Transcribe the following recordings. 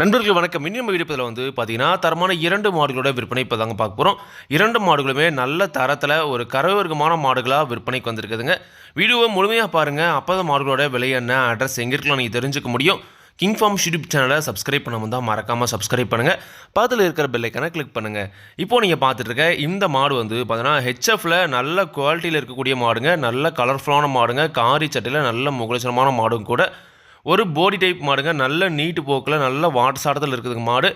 நண்பர்கள் வணக்கம். இன்னும் நம்ம வந்து பார்த்தீங்கன்னா தரமான இரண்டு மாடுகளோட விற்பனை இப்போ தாங்க பார்க்க போகிறோம் இரண்டு மாடுகளுமே நல்ல தரத்தில் ஒரு கரவர்க்கமான மாடுகளாக விற்பனைக்கு வந்திருக்குதுங்க. வீடியோவை முழுமையாக பாருங்கள் அப்போ தான் மாடுகளோட விலை என்ன அட்ரஸ் எங்கே இருக்கலாம் நீங்கள் தெரிஞ்சுக்க முடியும். கிங் ஃபார்ம் யூடியூப் சேனலை சப்ஸ்கிரைப் பண்ண வந்தால் மறக்காமல் சப்ஸ்கிரைப் பண்ணுங்கள் பக்கத்தில் இருக்கிற பெல்லைக்கான கிளிக் பண்ணுங்கள் இப்போது நீங்கள் பார்த்துட்டு இருக்க இந்த மாடு வந்து பார்த்தீங்கன்னா ஹெச்எஃப்பில் நல்ல குவாலிட்டியில் இருக்கக்கூடிய மாடுங்க. நல்ல கலர்ஃபுல்லான மாடுங்க. காரி சட்டையில் நல்ல முகலட்சணமான மாடும் கூட ஒரு போடி டைப் மாடுங்க. நல்ல நீட்டு போக்கில் நல்ல வாட்டு சாட்டத்தில் இருக்குதுங்க மாடு.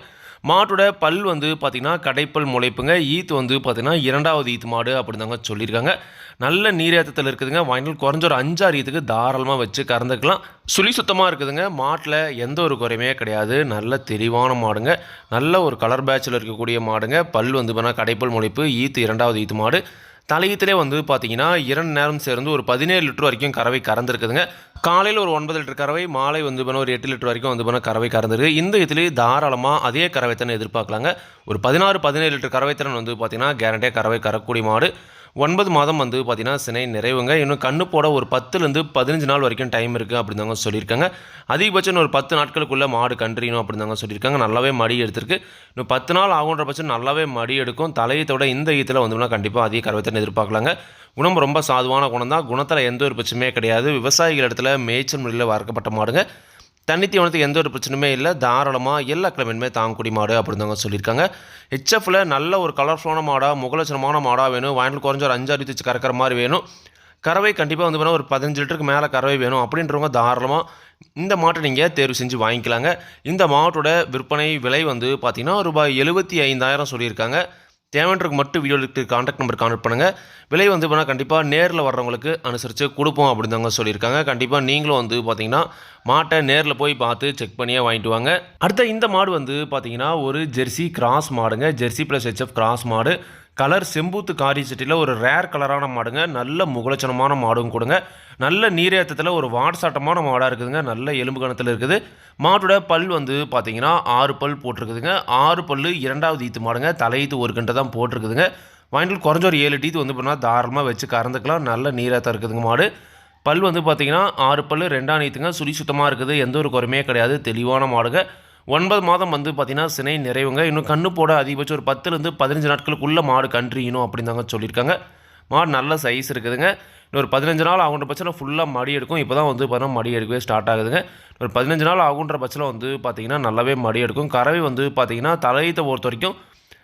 மாட்டோட பல் வந்து பார்த்திங்கன்னா கடைப்பல் முளைப்புங்க. ஈத்து வந்து பார்த்திங்கன்னா இரண்டாவது ஈத்து மாடு அப்படிதாங்க சொல்லியிருக்காங்க. நல்ல நீரேற்றத்தில் இருக்குதுங்க. வாங்கினால் குறைஞ்ச ஒரு அஞ்சாறு ஈத்துக்கு தாராளமாக வச்சு கறந்துக்கலாம். சுழி சுத்தமாக இருக்குதுங்க. மாட்டில் எந்த ஒரு குறையுமே கிடையாது. நல்ல தெளிவான மாடுங்க. நல்ல ஒரு கலர் பேட்சில் இருக்கக்கூடிய மாடுங்க. பல் வந்து பார்த்தீங்கன்னா கடைப்பல் முளைப்பு ஈத்து இரண்டாவது ஈத்து மாடு. தலையத்திலே வந்து பார்த்தீங்கன்னா இரண்டு நேரம் சேர்ந்து ஒரு பதினேழு லிட்டர் வரைக்கும் கறவை கறந்துருக்குதுங்க. காலையில் ஒரு ஒன்பது லிட்டர் கறவை மாலை வந்து பண்ண ஒரு எட்டு லிட்டர் வரைக்கும் வந்து பண்ண கறவை கறந்துருக்கு. இந்த இதுலேயே தாராளமாக அதே கறவைத்தனை எதிர்பார்க்கலாங்க. ஒரு பதினாறு பதினேழு லிட்டர் கறவைத்தனம் வந்து பார்த்தீங்கன்னா கேரண்டியாக கறவை கறக்கூடிய மாடு. ஒன்பது மாதம் வந்து பார்த்திங்கன்னா சினை நிறைவுங்க. இன்னும் கண்ணு போட ஒரு பத்துலேருந்து பதினஞ்சு நாள் வரைக்கும் டைம் இருக்குது அப்படின்னு தாங்க சொல்லியிருக்காங்க. அதிகபட்சம் ஒரு பத்து நாட்களுக்குள்ளே மாடு கன்றியணும் அப்படின்னு தாங்க சொல்லியிருக்காங்க. நல்லாவே மடி எடுத்திருக்கு. இன்னும் பத்து நாள் ஆகுன்ற பட்சம் நல்லாவே மடி எடுக்கும். தலையத்தோட இந்த ஈத்தில் வந்தோம்னா கண்டிப்பாக அதிக கருவத்தை எதிர்பார்க்கலாங்க. குணம் ரொம்ப சாதுவான குணம் தான் குணத்தில் எந்த ஒரு பட்சமே கிடையாது. விவசாயிகள் இடத்துல மேய்ச்சல் முறையில் வளர்க்கப்பட்ட மாடுங்க. தண்ணி தீவனத்துக்கு எந்த ஒரு பிரச்சனையுமே இல்லை. தாராளமாக எல்லா கிழமையுமே தாங்கக்கூடிய மாடு அப்படின்னு தாங்க சொல்லியிருக்காங்க. ஹெச்எஃப்பில் நல்ல ஒரு கலர்ஃபுல்லான மாடாக முகலட்சணமான மாடாக வேணும். வாயில் குறைஞ்ச ஒரு அஞ்சாறு வச்சு கறக்கிற மாதிரி வேணும். கறவை கண்டிப்பாக வந்து பார்த்தா ஒரு பதினஞ்சு லிட்டருக்கு மேலே கறவை வேணும் அப்படின்றவங்க தாராளமாக இந்த மாட்டை நீங்கள் தேர்வு செஞ்சு வாங்கிக்கலாங்க. இந்த மாட்டோட விற்பனை விலை வந்து பார்த்திங்கன்னா ரூபாய் எழுபத்தி ஐந்தாயிரம் சொல்லியிருக்காங்க. தேவைன்றதுக்கு மட்டும் வீடியோக்கு காண்டாக்ட் நம்பர் கான்டக்ட் பண்ணுங்கள் விலை வந்து பண்ணால் கண்டிப்பாக நேரில் வர்றவங்களுக்கு அனுசரித்து கொடுப்போம் அப்படின்னு தாங்க சொல்லியிருக்காங்க. கண்டிப்பாக நீங்களும் வந்து பார்த்தீங்கன்னா மாட்டை நேரில் போய் பார்த்து செக் பண்ணியே வாங்கிட்டு வாங்க. அடுத்த இந்த மாடு வந்து பார்த்தீங்கன்னா ஒரு ஜெர்சி கிராஸ் மாடுங்க. ஜெர்சி ப்ளஸ் ஹெச்எஃப் கிராஸ் மாடு. கலர் செம்பூத்து காரி சட்டியில் ஒரு ரேர் கலரான மாடுங்க. நல்ல முகலட்சணமான மாடும் கொடுங்க. நல்ல நீரேற்றத்தில் ஒரு வாட்சாட்டமான மாடாக இருக்குதுங்க. நல்ல எலும்பு கணத்தில் இருக்குது. மாட்டோட பல் வந்து பார்த்தீங்கன்னா ஆறு பல் போட்டிருக்குதுங்க. ஆறு பல் இரண்டாவது ஈத்து மாடுங்க. தலையீத்து ஒரு கண்டை தான் போட்டிருக்குதுங்க. வாங்கிட்டு குறைஞ்ச ஒரு ஏழு டீத்து வந்து பண்ணால் தாராளமாக வச்சு கறந்துக்கலாம். நல்ல நீரேற்றம் இருக்குதுங்க மாடு. பல் வந்து பார்த்தீங்கன்னா ஆறு பல் ரெண்டாம் நீத்துங்க சுடி சுத்தமாக இருக்குது. எந்த ஒரு குறையுமே கிடையாது. தெளிவான மாடுங்க. ஒன்பது மாதம் வந்து பார்த்திங்கன்னா சினை நிறைவுங்க. இன்னும் கண்ணு போட அதிகபட்சம் ஒரு பத்துலேருந்து பதினஞ்சு நாட்களுக்குள்ளே மாடு கன்றியணும் அப்படின்னு தாங்க சொல்லியிருக்காங்க. மாடு நல்ல சைஸ் இருக்குதுங்க. இன்னொரு பதினஞ்சு நாள் ஆகுன்ற பட்சத்தில் ஃபுல்லாக மடி எடுக்கும். இப்போ தான் வந்து பார்த்தீங்கன்னா மடி எடுக்கவே ஸ்டார்ட் ஆகுதுங்க. ஒரு பதினஞ்சு நாள் ஆகுன்ற பட்சத்தில் வந்து பார்த்திங்கன்னா நல்லாவே மடி எடுக்கும். கறவை வந்து பார்த்திங்கன்னா தலையத்தை பொறுத்த வரைக்கும்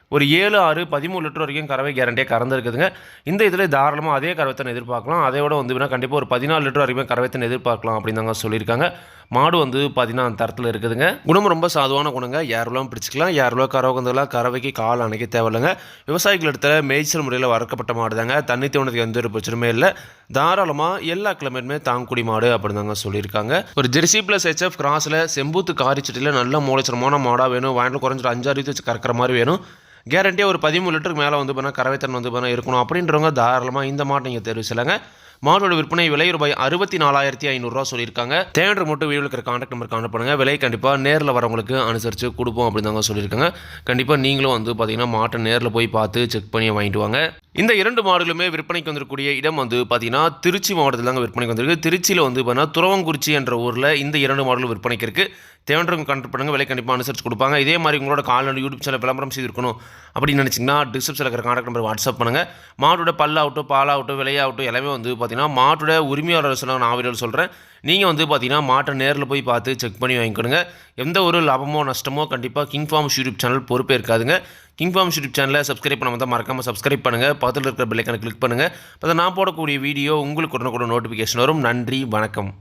ஒரு ஏழு ஆறு பதிமூணு லிட்டர் வரைக்கும் கறவை கேரண்டியாக கறந்துருக்குதுங்க. இந்த இதில் தாராளமாக அதே கறவைத்தனை எதிர்பார்க்கலாம். அதோட வந்து கண்டிப்பாக ஒரு பதினாலு லிட்டர் வரைக்கும் கறவைத்தனை எதிர்பார்க்கலாம் அப்படின்னு தாங்க சொல்லியிருக்காங்க. மாடு வந்து பதினாலு தரத்தில் இருக்குதுங்க. குணம் ரொம்ப சாதுவான குணங்க. யாரெல்லாம் பிடிச்சிக்கலாம். யாரெல்லாம் கறவை கறவைக்கு கால் அணைக்க தேவையில்லைங்க. விவசாயிகள் இடத்துல மேய்ச்சல் முறையில் வளர்க்கப்பட்ட மாடு தாங்க தண்ணி தீவனத்துக்கு எந்த ஒரு பிரச்சனையுமே இல்லை. தாராளமாக எல்லா கிழமையுமே தாங்குடி மாடு அப்படின்னு தாங்க சொல்லியிருக்காங்க. ஒரு ஜெர்சி ப்ளஸ் ஹெச்எஃப் கிராஸில் செம்பூத்து காரிச்சட்டியில் நல்ல மூளைச்சரமான மாடாக வேணும். வாங்கிட்டு குறைஞ்சிட்டு அஞ்சாறு வச்சு கறக்கிற மாதிரி வேணும். கேரண்டியாக ஒரு பதிமூணு லிட்டருக்கு மேலே வந்து பார்த்தா கறவைத்தன் வந்து பார்த்தா இருக்கணும். அப்படின்றவங்க தாராளமாக இந்த மாட்டை நீங்கள் தெரிவு செய்யலாங்க. மாட்டோட விற்பனை விலை ரூபாய் அறுபத்தி நாலாயிரத்தி ஐநூறுரூவா சொல்லியிருக்காங்க. தேண்டர் மட்டும் வீடியோ இருக்கிற காண்டாக்ட் நம்பர் கான்டாக்ட் பண்ணுங்கள் விலை கண்டிப்பாக நேரில் வரவங்களுக்கு அனுசரித்து கொடுப்போம் அப்படின்னு தாங்க சொல்லியிருக்காங்க. கண்டிப்பாக நீங்களும் வந்து பார்த்தீங்கன்னா மாட்டை நேரில் போய் பார்த்து செக் பண்ணி வாங்கிட்டு வாங்க. இந்த இரண்டு மாடுகளுமே விற்பனைக்கு வந்திருக்கக்கூடிய இடம் வந்து பார்த்தீங்கன்னா திருச்சி மாவட்டத்தில் தாங்க விற்பனைக்கு வந்திருக்கு. திருச்சியில் வந்து பார்த்தீங்கன்னா துறவங்குறிச்சி என்ற ஊரில் இந்த இரண்டு மாடுகளும் விற்பனைக்கு இருக்குது தேவன்றவங்க கண்டக்ட் பண்ணுங்கள் விலை கண்டிப்பாக அனுசரித்து கொடுப்பாங்க. இதே மாதிரி உங்களோட கால்நடை யூடியூப் சேனல் விளம்பரம் செய்திருக்கணும் அப்படின்னு நினச்சிங்கன்னா டிஸ்கிரிப்ஷனில் இருக்கிற கான்டாக்ட் நம்பர் வாட்ஸ்அப் பண்ணுங்கள் மாட்டோட பல்லாகட்டும் பாலாகட்டும் விலையாகட்டும் எல்லாமே வந்து பார்த்தீங்கன்னா மாட்டோட உரிமையாளர் சொன்னாங்க. நான் சொல்கிறேன் நீங்கள் வந்து பார்த்தீங்கன்னா மாட்டை நேரில் போய் பார்த்து செக் பண்ணி வாங்கிக்கணுங்க. எந்த ஒரு லாபமோ நஷ்டமோ கண்டிப்பாக கிங் ஃபார்ம்ஸ் யூடியூப் சேனல் பொறுப்பே இருக்காதுங்க. கிங் ஃபார்ம்ஸ் யூடியூப் சேனலை சப்ஸ்கிரைப் பண்ண வந்தால் மறக்காமல் சப்ஸ்கிரைப் பண்ணுங்கள் பக்கத்தில் இருக்கிற பெல்லைக்கான கிளிக் பண்ணுங்கள் அப்போ நான் போடக்கூடிய வீடியோ உங்களுக்கு உடனே கூட நோட்டிஃபிகேஷன் வரும். நன்றி வணக்கம்.